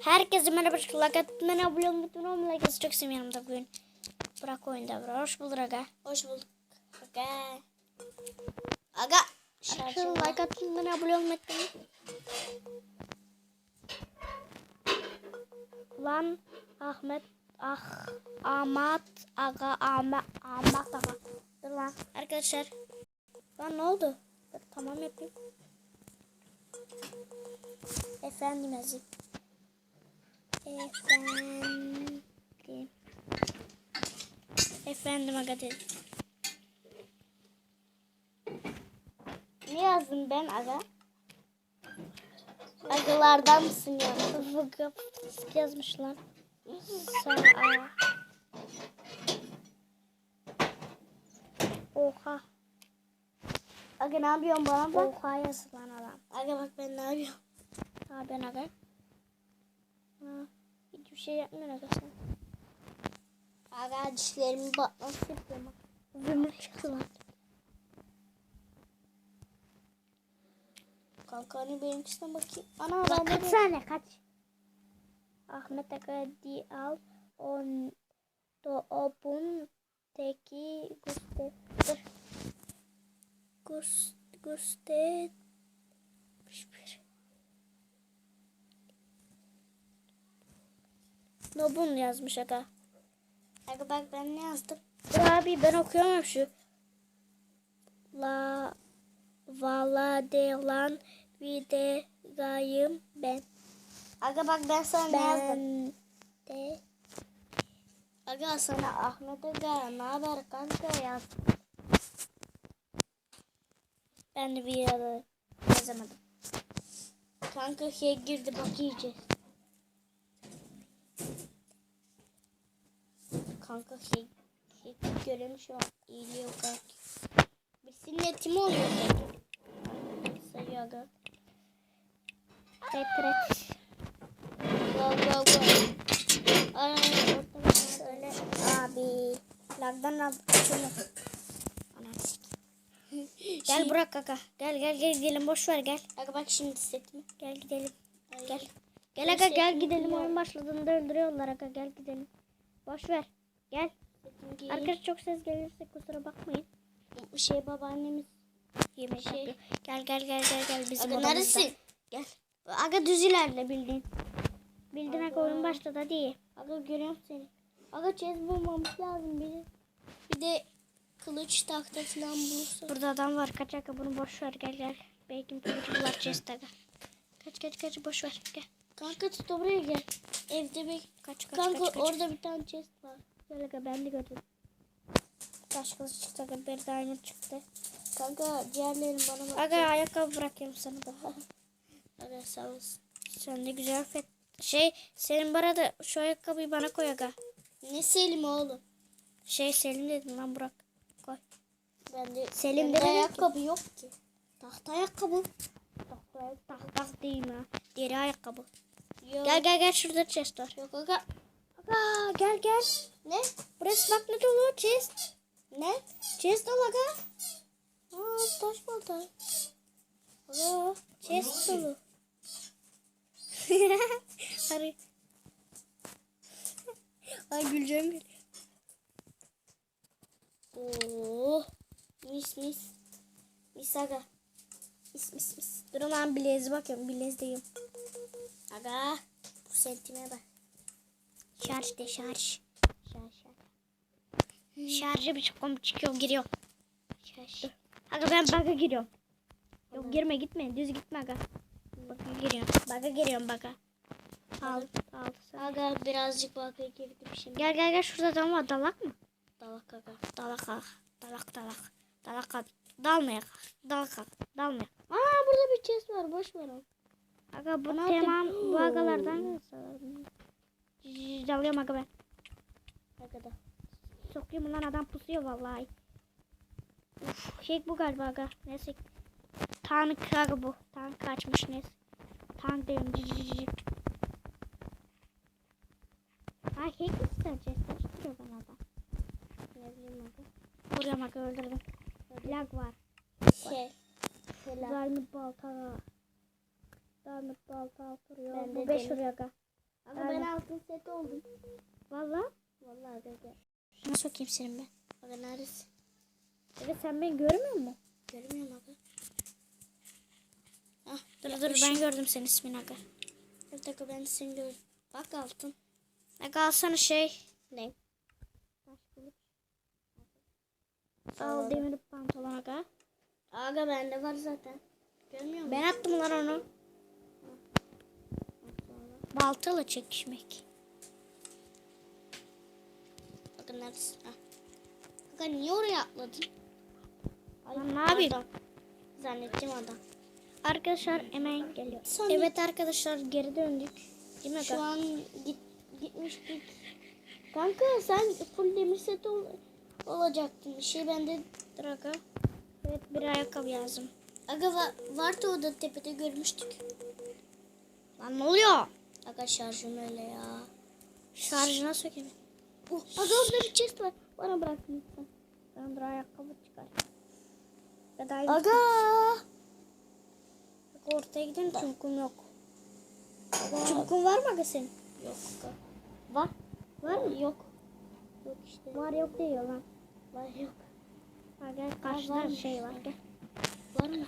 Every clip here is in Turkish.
Herkese merhaba arkadaşlar. Ben olmayı unutmayın. Herkese çok seviyorum da bugün. Bırak oyunda bro. Hoş bulduk aga. Hoş bulduk. Aga. Aga. Arkadaşlar like atın. Ben abone unutmayın. Lan Ahmet Ah Ahmet Aga Ahmet Ahmet Aga. Dur lan arkadaşlar. Lan ne oldu? Dur, tamam yapayım. Efendim yazayım. Efendim. Efendim aga dedim. Ne yazdım ben aga? Agalardan mısın ya? Vıgı yazmışlar. Sana Oha. Aga ne yapıyorsun bana bak. Oha yazılan adam. Aga bak ben ne yapıyorum. Ha ben aga. Ha, hiçbir şey yapmıyor sen. Aga dişlerimi batması yapıyorum. Zümrüt çıktı lan. Kanka hani benimkisine bakayım. Ana Bak ben kaç de kaç. Ahmet Aga di al on do obun teki guste dur. Gust guste bir. Nobun yazmış aga. Aga bak ben ne yazdım. Dur abi ben okuyamam şu. La vala de lan vide gayım ben. Aga bak ben sana ne yazdım. Ben de Aga sana Ahmet Aga ne haber kanka yaz. ben de bir yazamadım. Kanka şey girdi bak yiyeceğiz. Kanka şey, şey görelim şu an iyiliyor kanka. Bizim netimi oluyor peki. Sayıyor aga. Retret. Go go go. Ay orada Söyle abi. Lagdan. Anam Gel Burak kaka. Gel gel gel gidelim boş ver gel. Aga bak şimdi setimi. Gel gidelim. Ay, Gel. Gel aga gel gidelim oyun başladığında öldürüyorlar aga gel gidelim. Boş ver. Gel. Setimi giyeyim. Arkadaş çok ses gelirse kusura bakmayın. Şey babaannemiz. Yemek Şey- yapıyor. Gel gel gel gel gel bizim Aga odamızda. Gel. Aga düz ilerle bildiğin. Bildiğin aga oyun başladı hadi. Aga görüyorum seni. Aga çez bulmamız lazım bir. Bir de kılıç tahta falan bulursak. Burada adam var kaç aga bunu boş ver gel gel. Belki bir bular chest aga. Kaç kaç kaç boş ver gel. Kanka tut buraya gel. Evde bek. Kaç kaç Kanka kaç kaç. orada bir tane chest var. Aga ben de gördüm. Taş kılıç çıktı bir diamond çıktı. Kanka diğerlerini bana bak. Aga ayakkabı bırakayım sana da. Aga sağ olasın. Sen de güzel fet. Şey senin bu arada şu ayakkabıyı bana koy aga. Ne Selim oğlum? Şey Selim dedim lan Burak. Koy. Bende, Selim bende dedi ki- ayakkabı yok ki. Tahta ayakkabı. Tak tak değil mi? Deri ayakkabı. Yok. Gel gel gel şurada chest var. Yok aga. Aga gel gel. Ne? Burası bak ne dolu chest. Ne? Chest dolu aga. Aa taş balta. Aga chest dolu. Hadi. Ay güleceğim geliyor. Oo. Mis mis. Mis aga. Mis mis mis. Dur lan bilez bakıyorum bilezdeyim. Aga. Bu sentime bak. Şarj de şarj. Şar şar. Şarjı bir çıkıyorum çıkıyorum giriyorum. Şar. Aga ben bug'a giriyorum. Yok girme gitme düz gitme aga. Bug'a giriyorum. Bug'a giriyorum bug'a. Al al. Aga birazcık vakaya girdim şimdi. Gel gel gel şurada adam var dalak mı? Dalak aga. Dalak al. Dalak dalak. Dalak al. Dalmayak. Dalak al. Dalmayak. Aa burada bir chest var. Boş ver onu. Aga bu tamam bu agalardan Dalıyorum aga ben. Aga da. Sokayım lan adam pusuyor vallahi. Uf, şey bu galiba aga. Neyse. Tank aga bu. Tank kaçmış neyse. Tank diyorum. Ay hack mi isteyeceğiz? Kaç duruyor bana adam? Ne bileyim aga. Vuruyorum aga öldürdüm. Lag var. Şey. Selam. Diamond balta. Diamond balta vuruyor. Bu de 5 demir- vuruyor aga. Aga ben altın set oldum. Valla. Aga gel. Nasıl sokayım senin ben? Aga neredesin? Evet sen beni görmüyor musun? Görmüyorum aga. Ah Dur dur ben gördüm senin ismini aga. bir dakika ben seni gördüm. Bak altın. Aga alsana şey. Ne? Al demir pantolon aga. Aga bende var zaten. Görmüyor musun? Ben attım lan onu. Baltalı çekişmek. Bakın neredesin? Ha. Aga niye oraya atladın? Lan ne yapayım? Zannettim adam. Arkadaşlar hemen geliyor. Son- Evet arkadaşlar geri döndük. Değil mi Şu an git, gitmiştik. Kanka sen full demir set ol, olacaktın. Şey bende Dur aga. Evet bir ayakkabı yazdım. Aga va- vardı orada tepede görmüştük. Lan ne oluyor? Aga şarjım öyle ya. Şarjına sökeyim. Oh, aga orada bir chest var. Bana bırak lütfen. Ben dur ayakkabı çıkar. Ya da Aga. ortaya gidelim çubukun yok. Çubukun var mı aga senin? Yok aga. Var. Var mı? Yok. Yok işte. Var yok diyor lan. Var yok. Var karşıda mı? şey var gel. Var mı?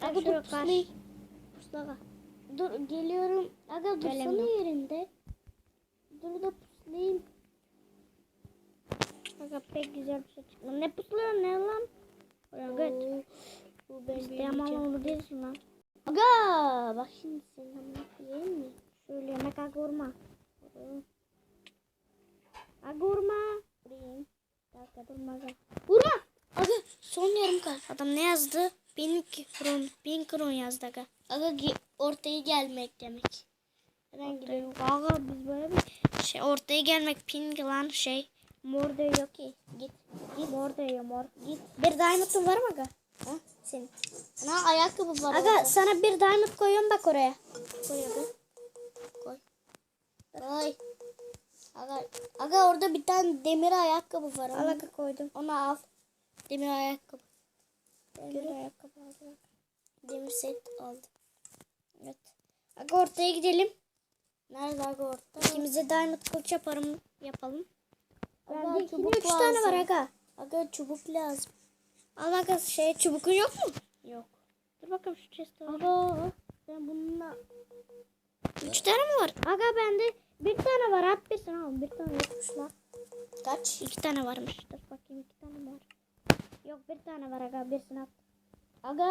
Aga Aga dur Pusla Dur geliyorum. Aga dursana yerinde. Dur da puslayayım. Aga pek güzel bir şey çıktı. Ne pusluyor ne lan? Oraya. Oo, Bu ben mal büyüyeceğim. olur değilsin lan. Aga bak şimdi senin amına koyayım mı? Şöyle yemek aga vurma. Aga vurma. Vurayım. Aga. Vurma. Aga son yarım kalp. Adam ne yazdı? Bin kron, bin kron yazdı aga. Aga ortaya gelmek demek. Ben gidiyorum. Aga biz böyle bir şey ortaya gelmek ping lan şey. Mor da yok ki. Git. Git. Mor da yok mor. Git. Bir diamond'un var mı aga? Ha? Senin. Ana ayakkabı var Aga orada. sana bir diamond koyuyorum bak oraya. Koy aga. Koy. Koy. Aga, aga orada bir tane demir ayakkabı var. Al aga koydum. onu al. Demir ayakkabı. Demir ayakkabı aldım. Demir set aldım. Evet. Aga ortaya gidelim. Nerede aga orta? İkimize diamond kılıç yaparım, yapalım. Aga, ikide çubuk üç tane var lazım. aga. Aga çubuk lazım. Al aga şey çubukun yok mu? Yok. Dur bakalım şu chest'e. Aga ben bununla Üç tane mi var? Aga bende bir tane var. At birisini al. Bir tane yokmuş lan. kaç? İki tane varmış. Dur bakayım iki tane var? Yok bir tane var aga. Birisini at. Aga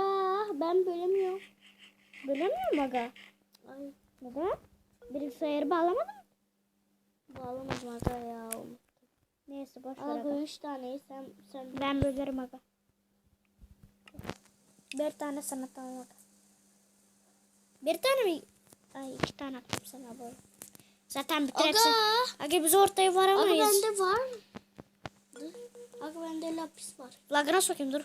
ben bölemiyorum. Bölemiyor mu aga? Ay Neden? Bilgisayarı bağlamadın mı? bağlamadım aga ya. Neyse boş ver Aga aga. üç tane sen sen Ben bölerim aga. Bir tane sana tamam aga. Bir tane mi? Ay iki tane attım sana böyle. Zaten bitirirsin. Aga. Aga biz ortaya Aga varamayız. bende var. Lapis var. Lagına sokayım dur.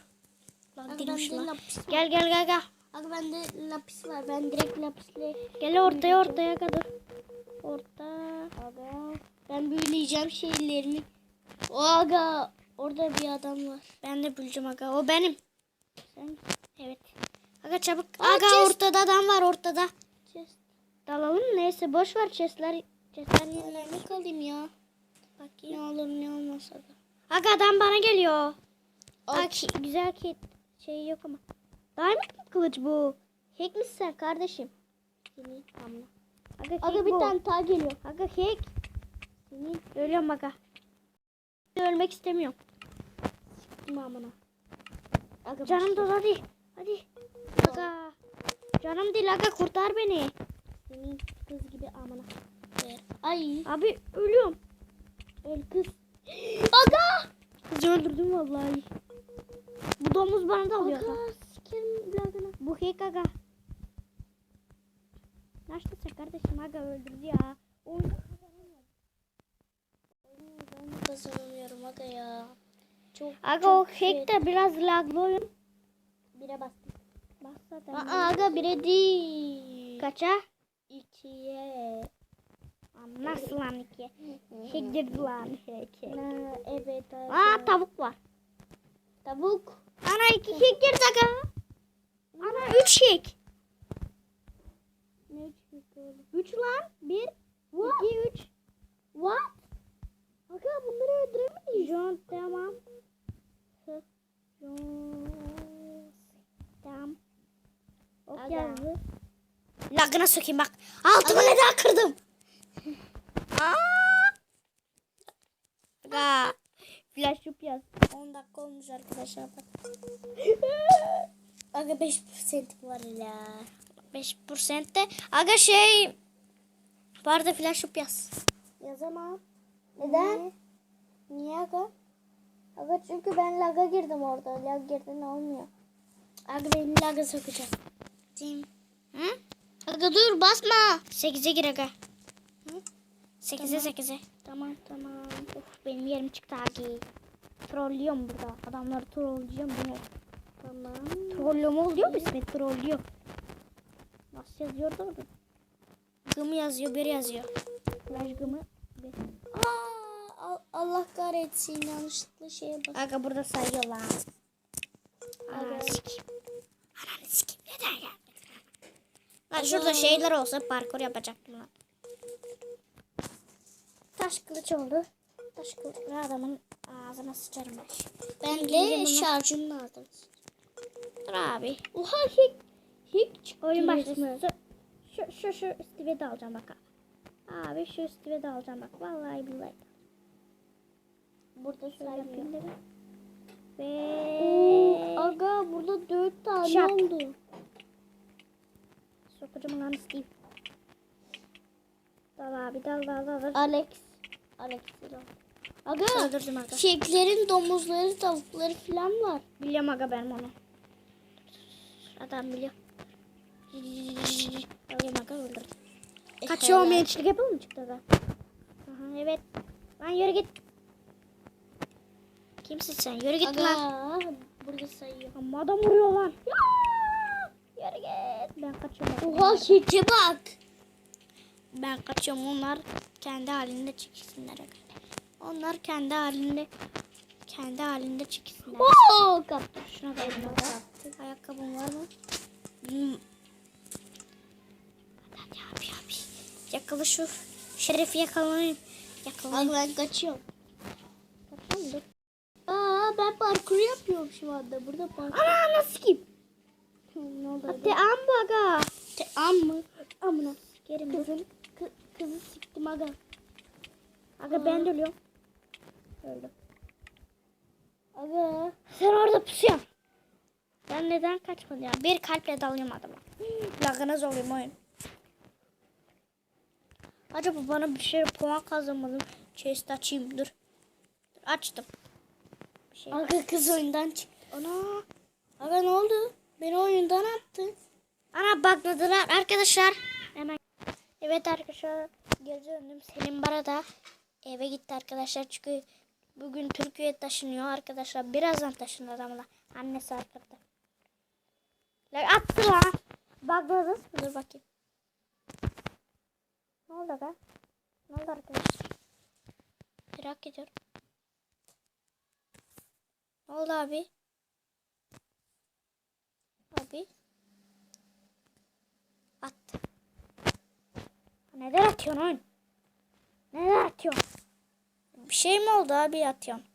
Lan. lapis var. Gel gel gel gel. Aga bende lapis var. Ben direkt lapisle. Gel ortaya ortaya aga dur. Orta. Aga. Ben büyüleyeceğim şeylerimi. O aga. Orada bir adam var. Ben de bulacağım aga. O benim. Sen Evet. Aga çabuk. Aa, aga chest. ortada adam var ortada. chest. Dalalım? Neyse boş ver chestler. Chestler yerine. Nerede kalayım ya? Ne Bakayım. olur ne olmaz aga. Aga adam bana geliyor. Ki- güzel ki şey yok ama. Diamond mı kılıç bu? Hack misin sen kardeşim? Seni amına. Aga, Aga bir bu. tane daha geliyor. Aga hack. Senin Ölüyorum aga. Ölmek istemiyorum. kim amına? Aga Canım doz hadi. Hadi. Aga. Canım değil aga kurtar beni. Senin kız gibi amına. Ver. Ay. Abi ölüyorum. Öl kız. Aga. Kızı öldürdüm vallahi. Bu domuz bana da alıyor. aga. Sikerim lagına. Bu hack aga. Neredesin kardeşim aga öldürdü ya. Oyun Ben kazanamıyorum aga ya. Çok Aga o çok hack de biraz laglı oyun. Bire bastım. Bak zaten. Aa aga bire değil. Kaça? İkiye. Aa, Nasıl lan iki? Dedi lan. Ha, evet aga. Aa tavuk var. Tavuk. Ana iki girdi aga. Ana üç hack. Ne üç 3 lan. 1, 2, 3. What? Aga bunları öldüremeyiz. John tamam. John. Tamam. Ok yazdı. Lagına sokayım bak. Altımı Aga. neden kırdım? Aga. Flash yup yaz. 10 dakika olmuş arkadaşlar bak. Aga 5% var ya. 5% de. Aga şey. Var da flash yup yaz. Yazamam. Neden? Niye aga? Aga çünkü ben laga girdim orada. Lag girdin olmuyor. Aga beni laga sokacak. Dim. Hı? Aga dur basma. 8'e gir aga. Hı? 8'e 8'e. Tamam tamam. Of benim yerim çıktı abi. Trollüyorum burada. Adamları trollüyorum bunu. Tamam. Trollüyorum oluyor mu ismi? Trollüyor. Nasıl yazıyor da orada? Gım yazıyor, bir yazıyor. Flash gımı. bir. Aa, Al- Allah kahretsin yanlışlıkla şeye bas. Aga burada sayıyorlar. Aga. Ananı sikeyim. Ananı sikeyim. Neden gelmedin? Lan şurada şeyler olsa parkur yapacaktım lan. Taş kılıç oldu. Taş kılıç adamın ağzına sıçarım ben. Ben de bunu- şarjım lazım. Dur abi. Oha hiç hiç. Oyun başlasın. Şu şu şu Steve'i de alacağım bak abi. Abi şu Steve'i de alacağım bak. Vallahi billahi. Burada Şöyle yapayım dedim. Oo, Ve aga burada 4 tane Şak. oldu. sokacağım lan Steve. Dal abi dal dal. dal. Alex. Aga Öldürdüm aga. Çiçeklerin domuzları, tavukları falan var. Biliyorum aga ben onu. Adam biliyor. Alayım aga öldürdüm. Kaçıyor mu yetişlik yapalım mı çıktı aga? Aha, evet. Lan yürü git. Kimsin sen? Yürü git lan. Aga burada sayıyor. Ama adam vuruyor lan. Ya! Yürü git. Ben kaçıyorum. Oha şeke bak. Ben kaçıyorum. Onlar kendi halinde çekilsinler. Onlar kendi halinde kendi halinde çekilsinler. Oo kaptım. Şuna da elim aga. Ayakkabım var mı? Hmm. Hadi abi abi. Yakala şu şerefi yakalayayım. Yakalayayım. Aga ben kaçıyorum. Dur. Aa ben parkur yapıyorum şu anda. Burada parkur. Ana nasıl kim? ne oldu? Hadi am bu aga. Am mı? Amına. Gerim. Siktim aga. Aga ben de ölüyorum. Öldüm. Aga. Sen orada pusuyorsun. Ben neden kaçmadım ya? Bir kalple dalıyorum adama. Lagına zorlayayım oyun. Acaba bana bir şey puan kazanmadım. Chest açayım dur. Dur, Açtım. Bir şey. Aga kız oyundan çıktı. Ana. Aga ne oldu? Beni oyundan attı. Ana bugladılar arkadaşlar. Hemen. Evet arkadaşlar. Geri döndüm. Selim Bara da eve gitti arkadaşlar. Çünkü bugün Türkiye'ye taşınıyor arkadaşlar. Birazdan taşınır adamla. Annesi arkada. La attı lan. Bugladınız mı? Dur bakayım. Ne oldu be? Ne oldu arkadaşlar? Merak ediyorum. Ne oldu abi? Abi. Attı. Neden atıyorsun oyun? Neden atıyorsun? Bir şey mi oldu abi atıyorsun?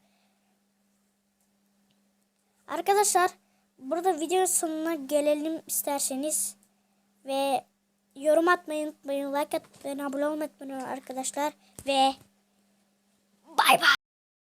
Arkadaşlar burada videonun sonuna gelelim isterseniz. Ve yorum atmayı unutmayın. Like atmayı, abone olmayı unutmayın arkadaşlar. Ve